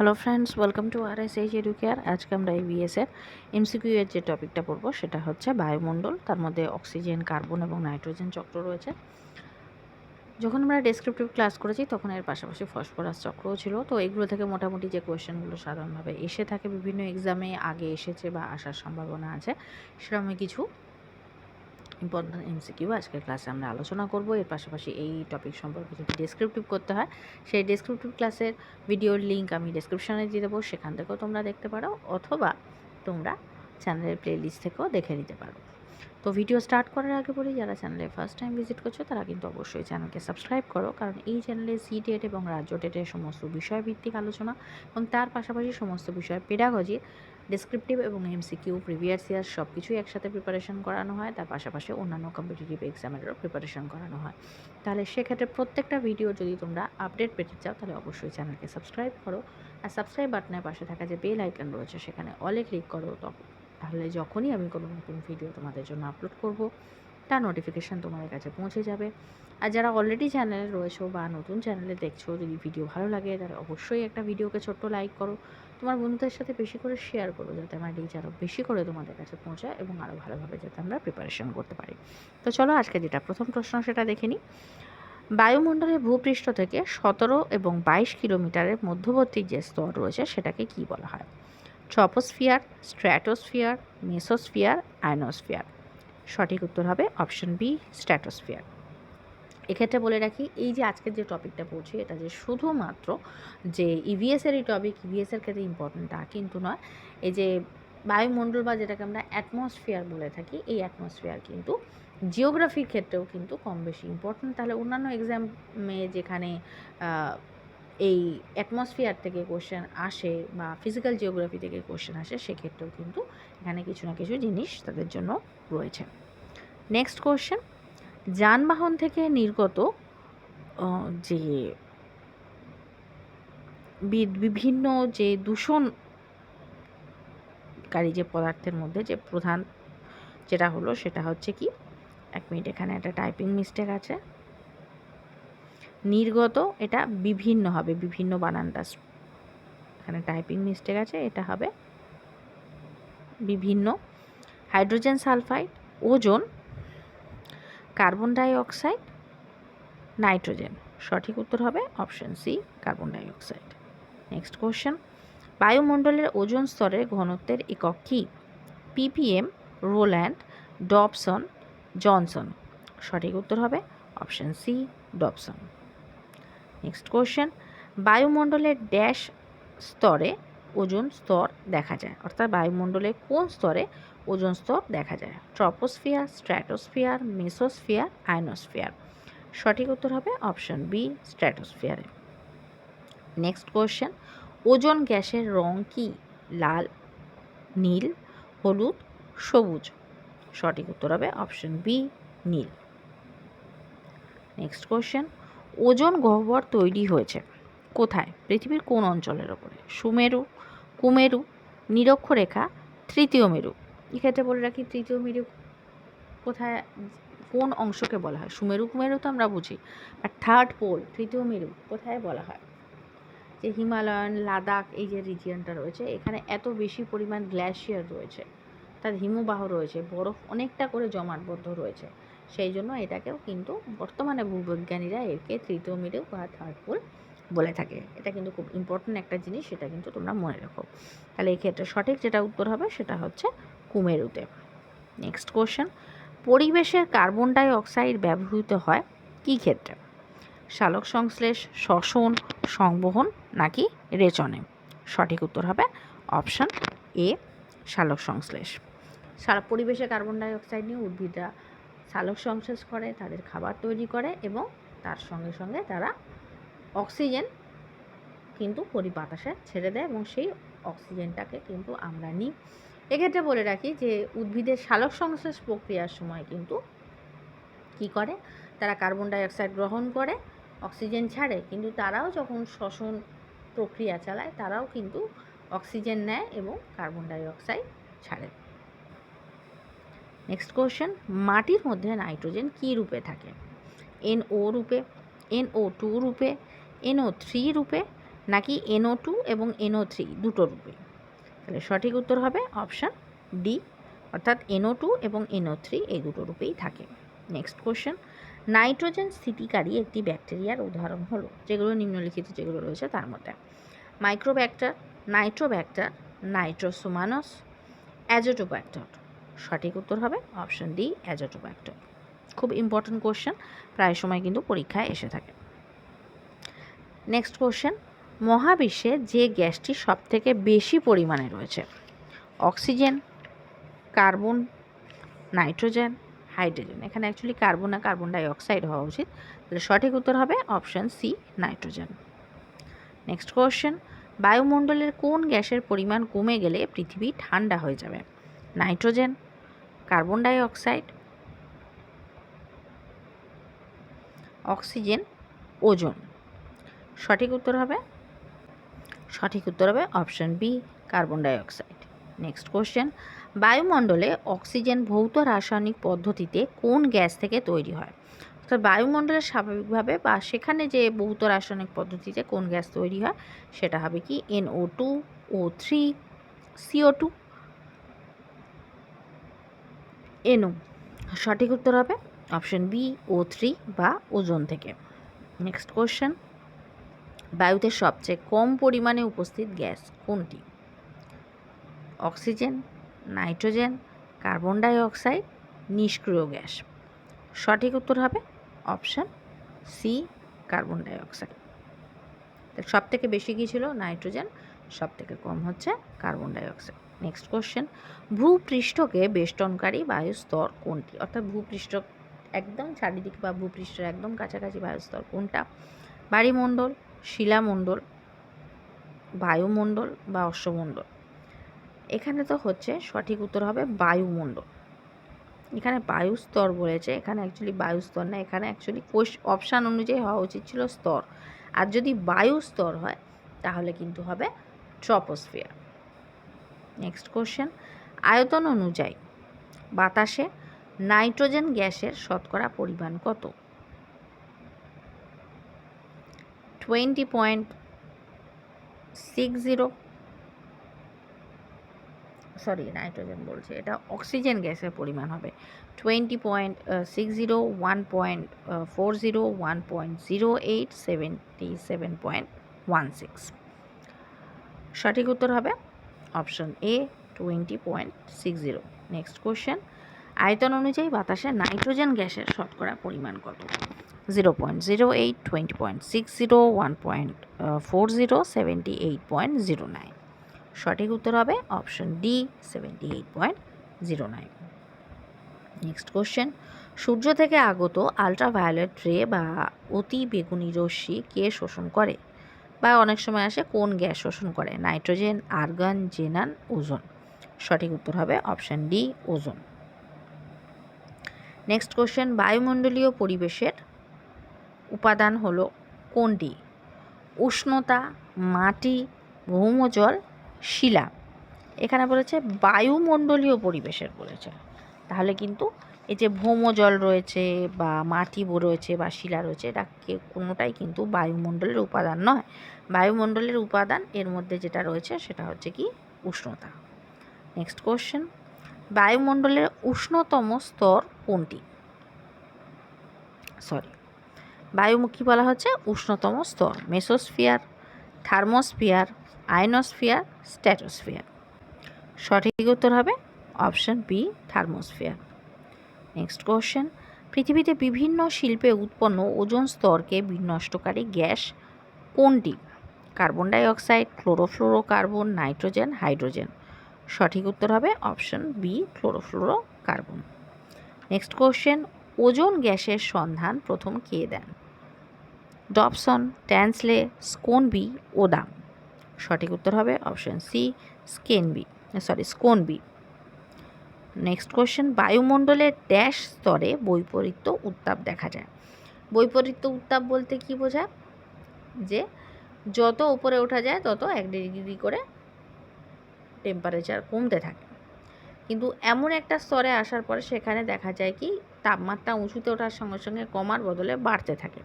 Hello friends welcome to R S H educare আজকে আমরা EVS এর এমসিকিউ এর যে টপিকটা পড়ব, সেটা হচ্ছে বায়ুমণ্ডল। তার মধ্যে অক্সিজেন কার্বন এবং নাইট্রোজেন চক্র রয়েছে। যখন আমরা ডেসক্রিপটিভ ক্লাস করেছি, তখন এর পাশাপাশি ফসফরাস চক্রও ছিল। তো এগুলো থেকে মোটামুটি যে কোয়েশ্চেনগুলো সাধারণভাবে এসে থাকে, বিভিন্ন এক্সামে আগে এসেছে বা আসার সম্ভাবনা আছে, সেরকমই কিছু ইম্পর্টেন্ট এমসিকিউ আজকের ক্লাসে আমরা আলোচনা করব। এর পাশাপাশি এই টপিক সম্পর্কে যদি ডেসক্রিপটিভ করতে হয়, সেই ডেসক্রিপটিভ ক্লাসের ভিডিওর লিঙ্ক আমি ডেসক্রিপশনে দিয়ে দেবো। সেখান থেকেও তোমরা দেখতে পারো, অথবা তোমরা চ্যানেলের প্লেলিস্ট থেকেও দেখে নিতে পারো। তো ভিডিও স্টার্ট করার আগে বলি, যারা চ্যানেলে ফার্স্ট টাইম ভিজিট করছ, তারা কিন্তু অবশ্যই চ্যানেলকে সাবস্ক্রাইব করো। কারণ এই চ্যানেলে সি টেট এবং রাজ্য টেটের সমস্ত বিষয়ভিত্তিক আলোচনা এবং তার পাশাপাশি সমস্ত বিষয় পেডাগজি ডেসক্রিপটিভ এবং এমসিকিউ প্রিভিয়াস ইয়ার সব কিছুই একসাথে প্রিপারেশন করানো হয়। তার পাশাপাশি অন্যান্য কম্পিটিটিভ এক্সামেরও প্রিপারেশন করানো হয়। তাহলে সেক্ষেত্রে প্রত্যেকটা ভিডিও যদি তোমরা আপডেট পেতে চাও, তাহলে অবশ্যই চ্যানেলকে সাবস্ক্রাইব করো। আর সাবস্ক্রাইব বাটনের পাশে থাকা যে বেল আইকন রয়েছে, সেখানে অলে ক্লিক করো। তাহলে যখনই আমি কোনো নতুন ভিডিও তোমাদের জন্য আপলোড করব, তার নোটিফিকেশান তোমাদের কাছে পৌঁছে যাবে। আর যারা অলরেডি চ্যানেলে রয়েছো বা নতুন চ্যানেলে দেখছ, যদি ভিডিও ভালো লাগে, তাহলে অবশ্যই একটা ভিডিওকে ছোট্ট লাইক করো। তোমার বন্ধুদের সাথে বেশি করে শেয়ার করো যাতে আমার রিচ আরও বেশি করে তোমাদের কাছে পৌঁছায় এবং আরও ভালোভাবে যাতে আমরা প্রিপারেশন করতে পারি। তো চলো আজকে যেটা প্রথম প্রশ্ন সেটা দেখে নিই। বায়ুমণ্ডলের ভূপৃষ্ঠ থেকে সতেরো এবং বাইশ কিলোমিটারের মধ্যবর্তী যে স্তর রয়েছে সেটাকে কি বলা হয়? ট্রপোস্ফিয়ার স্ট্র্যাটোস্ফিয়ার মেসোস্ফিয়ার আয়নোস্ফিয়ার সঠিক উত্তর হবে অপশন বি স্ট্র্যাটোস্ফিয়ার এক্ষেত্রে বলে রাখি, এই যে আজকের যে টপিকটা পড়ছি এটা যে শুধুমাত্র যে ইভিএসেরই টপিক ইভিএসের ক্ষেত্রে ইম্পর্টেন্ট তা কিন্তু নয়। এই যে বায়ুমণ্ডল বা যেটাকে আমরা অ্যাটমসফিয়ার বলে থাকি, এই অ্যাটমসফিয়ার কিন্তু জিওগ্রাফির ক্ষেত্রেও কিন্তু কম বেশি ইম্পর্টেন্ট তাহলে অন্যান্য এক্সামে যেখানে এই অ্যাটমসফিয়ার থেকে কোশ্চেন আসে বা ফিজিক্যাল জিওগ্রাফি থেকে কোশ্চেন আসে, সেক্ষেত্রেও কিন্তু এখানে কিছু না কিছু জিনিস তাদের জন্য রয়েছে। নেক্সট কোশ্চেন যানবাহন থেকে নির্গত যে বিভিন্ন যে দূষণকারী যে পদার্থের মধ্যে যে প্রধান যেটা হলো সেটা হচ্ছে কি, এক মিনিট এখানে একটা টাইপিং মিস্টেক আছে। নির্গত এটা বিভিন্ন হবে, বিভিন্ন বানানটা এখানে টাইপিং মিস্টেক আছে, এটা হবে বিভিন্ন hydrogen sulphide ozone carbon dioxide nitrogen সঠিক উত্তর হবে option C carbon dioxide next question বায়ুমণ্ডলের ওজন স্তরের ঘনত্বের একক কী? পিপিএম রোল্যান্ড ডবসন জনসন সঠিক উত্তর হবে option C Dobson next question বায়ুমণ্ডলের ড্যাশ স্তরে ওজন স্তর দেখা যায়। অর্থাৎ বায়ুমণ্ডলের কোন স্তরে ওজন স্তর দেখা যায়। Troposphere, stratosphere, mesosphere, ionosphere. সঠিক উত্তর হবে option B, stratosphere. Next question, ozone গ্যাসের রং কি? লাল, নীল, হলুদ, সবুজ? সঠিক উত্তর হবে অপশন বি, নীল। নেক্সট কোয়েশ্চেন, ওজন গহ্বর তৈরি হয়েছে কোথায়? পৃথিবীর কোন অঞ্চলের ওপরে? সুমেরু, কুমেরু, নিরক্ষরেখা, তৃতীয় মেরু। এক্ষেত্রে বলে রাখি, তৃতীয় মেরু কোথায়, কোন অংশকে বলা হয়? সুমেরু, কুমেরু তো আমরা বুঝি আর থার্ড পোল তৃতীয় মেরু কোথায় বলা হয়? যে হিমালয়ান, লাদাখ, এই যে রিজিয়নটা রয়েছে, এখানে এত বেশি পরিমাণ গ্ল্যাশিয়ার রয়েছে, তার হিমবাহ রয়েছে, বরফ অনেকটা করে জমাটবদ্ধ রয়েছে, সেই জন্য এটাকেও কিন্তু বর্তমানে ভূবিজ্ঞানীরা একে তৃতীয় মেরু বা থার্ড পোল বলে থাকে। এটা কিন্তু খুব ইম্পর্ট্যান্ট একটা জিনিস, সেটা কিন্তু তোমরা মনে রাখো। তাহলে এক্ষেত্রে সঠিক যেটা উত্তর হবে, সেটা হচ্ছে কুমেরুতে নেক্সট কোশ্চেন পরিবেশের কার্বন ডাই অক্সাইড ব্যবহৃত হয় কী ক্ষেত্রে? শালক সংশ্লেষ, শ্বসন, সংবহন নাকি রেচনে? সঠিক উত্তর হবে অপশান এ শালক সংশ্লেষ। সারা পরিবেশে কার্বন ডাই অক্সাইড নিয়ে উদ্ভিদরা সালোক সংশ্লেষ করে, তাদের খাবার তৈরি করে এবং তার সঙ্গে সঙ্গে তারা অক্সিজেন কিন্তু পরিবাতাসে ছেড়ে দেয় এবং সেই অক্সিজেনটাকে কিন্তু আমরা নিই। এক্ষেত্রে বলে রাখি যে উদ্ভিদের সালোক সংশ্লেষ প্রক্রিয়ার সময় কিন্তু কি করে? তারা কার্বন ডাইঅক্সাইড গ্রহণ করে অক্সিজেন ছাড়ে, কিন্তু তারাও যখন শ্বসন প্রক্রিয়া চালায়, তারাও কিন্তু অক্সিজেন নেয় এবং কার্বন ডাইঅক্সাইড ছাড়ে। নেক্সট কোশ্চেন মাটির মধ্যে নাইট্রোজেন কী রূপে থাকে? এনও রূপে এনও টু রূপে এনও থ্রি রূপে, নাকি এনও টু এবং এনও থ্রি দুটো রূপে? তাহলে সঠিক উত্তর হবে অপশান ডি, অর্থাৎ এনও টু এবং এনও থ্রি এই দুটো রূপেই থাকে। নেক্সট কোশ্চেন নাইট্রোজেন স্থিতিকারী একটি ব্যাকটেরিয়ার উদাহরণ হলো, যেগুলো নিম্নলিখিত যেগুলো রয়েছে তার মধ্যে। মাইক্রোব্যাক্টার নাইট্রোব্যাক্টার নাইট্রোসোমানস অ্যাজোটোব্যাক্টর সঠিক উত্তর হবে অপশন ডি অ্যাজোটোব্যাক্টর খুব ইম্পর্ট্যান্ট কোশ্চেন প্রায় সময় কিন্তু পরীক্ষায় এসে থাকে। নেক্সট কোশ্চেন মহাবিশ্বে যে গ্যাসটি সবথেকে বেশি পরিমাণে রয়েছে। Oxygen, carbon, nitrogen, hydrogen. এখানে অ্যাকচুয়ালি কার্বন না কার্বন ডাইঅক্সাইড হওয়া উচিত। তাহলে সঠিক উত্তর হবে option C, nitrogen. Next question বায়ুমণ্ডলের কোন গ্যাসের পরিমাণ কমে গেলে পৃথিবী ঠান্ডা হয়ে যাবে? Nitrogen, carbon dioxide oxygen, ozone. সঠিক উত্তর হবে সঠিক উত্তর হবে option B, carbon dioxide. Next question বায়ুমণ্ডলে অক্সিজেন ভৌত রাসায়নিক পদ্ধতিতে কোন গ্যাস থেকে তৈরি হয়? অর্থাৎ বায়ুমণ্ডলে স্বাভাবিকভাবে বা সেখানে যে ভৌত রাসায়নিক পদ্ধতিতে কোন গ্যাস তৈরি হয়, সেটা হবে কি NO two O three CO two NO সঠিক উত্তর হবে অপশন বি ও থ্রি বা ওজন থেকে। নেক্সট কোশ্চেন বায়ুতে সবচেয়ে কম পরিমাণে উপস্থিত গ্যাস কোনটি? Oxygen, nitrogen, carbon die oxide নিষ্ক্রিয় গ্যাস। সঠিক উত্তর হবে option C, carbon die oxide সব থেকে বেশি কী ছিল? নাইট্রোজেন। সব থেকে কম হচ্ছে carbon die oxide next question. ভূপৃষ্ঠকে বেষ্টনকারী বায়ুস্তর কোনটি? অর্থাৎ ভূপৃষ্ঠ একদম চারিদিকে বা ভূপৃষ্ঠের একদম কাছাকাছি বায়ুস্তর কোনটা? বাড়িমণ্ডল শিলামণ্ডল, বায়ুমণ্ডল বা অশ্বমণ্ডল। এখানে তো হচ্ছে সঠিক উত্তর হবে বায়ুমণ্ডল। এখানে বায়ু স্তর বলেছে, এখানে অ্যাকচুয়ালি বায়ুস্তর না, এখানে অ্যাকচুয়ালি কোষ অপশান অনুযায়ী হওয়া উচিত ছিল স্তর। আর যদি বায়ু স্তর হয়, তাহলে কিন্তু হবে ট্রপোস্ফিয়ার নেক্সট কোশ্চেন আয়তন অনুযায়ী বাতাসে নাইট্রোজেন গ্যাসের শতকরা পরিমাণ কত? Twenty point six zero sorry, nitrogen বলছে, এটা অক্সিজেন গ্যাসের পরিমাণ হবে। Twenty point six zero, one point four zero one point zero eight seventy seven point one six সঠিক উত্তর হবে option A, twenty point six zero. Next question, আয়তন অনুযায়ী বাতাসে নাইট্রোজেন গ্যাসের শতকরা পরিমাণ কত? Zero point zero eight twenty point six zero one point four zero seventy eight point zero nine সঠিক উত্তর হবে option D seventy eight point zero nine next question সূর্য থেকে আগত আলট্রাভায়োলেট রে বা অতি বেগুনি রশ্মি কে শোষণ করে? বা অনেক সময় আসে কোন গ্যাস শোষণ করে? নাইট্রোজেন, আর্গান, জেনান, ওজন। সঠিক উত্তর হবে option D ozone. Next question বায়ুমণ্ডলীয় পরিবেশের উপাদান হলো কোনটি? উষ্ণতা, মাটি, ভৌমজল, শিলা। এখানে বলেছে বায়ুমণ্ডলীয় পরিবেশের বলেছে। তাহলে কিন্তু এই যে ভৌমজল রয়েছে বা মাটি রয়েছে বা শিলা রয়েছে, এটা কোনোটাই কিন্তু বায়ুমণ্ডলের উপাদান নয়। বায়ুমণ্ডলের উপাদান এর মধ্যে যেটা রয়েছে সেটা হচ্ছে কি উষ্ণতা। নেক্সট কোশ্চেন বায়ুমণ্ডলের উষ্ণতম স্তর কোনটি? সরি বায়ু কী বলা হচ্ছে উষ্ণতম স্তর, মেসোস্ফিয়ার, থার্মোস্ফিয়ার, আয়নোস্ফিয়ার, স্ট্যাটোস্ফিয়ার। সঠিক উত্তর হবে option B, thermosphere. Next question. পৃথিবীতে বিভিন্ন শিল্পে উৎপন্ন ওজন স্তরকে বিনষ্টকারী গ্যাস কোনটি? Carbon dioxide chlorofluorocarbon nitrogen, hydrogen. সঠিক উত্তর হবে option B chlorofluorocarbon next question. Ozone গ্যাসের সন্ধান প্রথম কে দেন? ডবসন, ট্যান্সলে, স্কোনবি ওদাম সঠিক উত্তর হবে option C Schonbein. Sorry Schonbein. Next question বায়ুমণ্ডলের ড্যাশ স্তরে বৈপরীত্য উত্তাপ দেখা যায়। বৈপরীত্য উত্তাপ বলতে কি বোঝায়? যে যত উপরে ওঠা যায়, তত এক ডিগ্রি করে টেম্পারেচার কমতে থাকে। কিন্তু এমন একটা স্তরে আসার পরে সেখানে দেখা যায় কি, তাপমাত্রা উঁচুতে ওঠার সঙ্গে সঙ্গে কমার বদলে বাড়তে থাকে।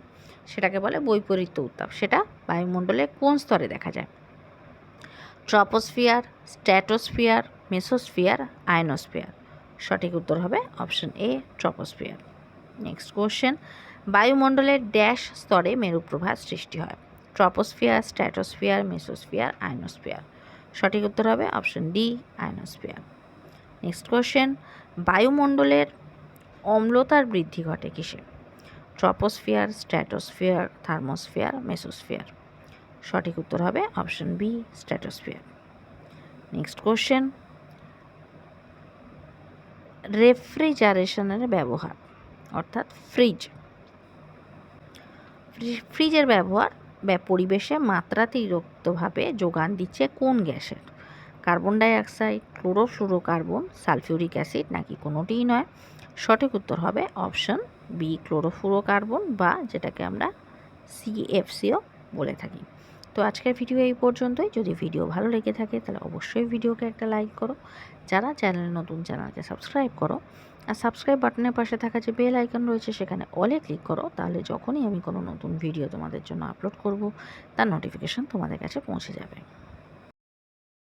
সেটাকে বলে বৈপরীত্য উত্তাপ। সেটা বায়ুমণ্ডলে কোন স্তরে দেখা যায়? Troposphere stratosphere mesosphere, ionosphere. সঠিক উত্তর হবে option A, troposphere. Next question. বায়ুমণ্ডলের ড্যাশ স্তরে মেরুপ্রভাত সৃষ্টি হয়। Troposphere stratosphere mesosphere, ionosphere. সঠিক উত্তর হবে অপশন ডি, আয়নোস্ফিয়ার। নেক্সট বায়ুমণ্ডলের অম্লতার বৃদ্ধি ঘটে কিসে? ট্রপোস্ফিয়ার স্ট্র্যাটোস্ফিয়ার থার্মোস্ফিয়ার মেসোস্ফিয়ার সঠিক উত্তর হবে option B stratosphere next question রেফ্রিজারেশনের ব্যবহার, অর্থাৎ ফ্রিজ ফ্রিজের ব্যবহার পরিবেশে মাত্রাতিরিক্তভাবে যোগান দিচ্ছে কোন গ্যাসের? Carbon dioxide chlorofluorocarbon sulphuric acid নাকি কোনোটিই নয়? সঠিক উত্তর হবে অপশন বি, ক্লোরোফ্লুরোকার্বন বা যেটাকে আমরা সিএফসিও বলে থাকি। তো আজকের ভিডিও এই পর্যন্তই। যদি ভিডিও ভালো লেগে থাকে তাহলে অবশ্যই ভিডিওকে একটা লাইক করো। যারা চ্যানেল নতুন, চ্যানেলকে সাবস্ক্রাইব করো। আর সাবস্ক্রাইব বাটনের পাশে থাকা যে বেল আইকন রয়েছে সেখানে অলে ক্লিক করো। তাহলে যখনই আমি কোনো নতুন ভিডিও তোমাদের জন্য আপলোড করব, তার নোটিফিকেশান তোমাদের কাছে পৌঁছে যাবে।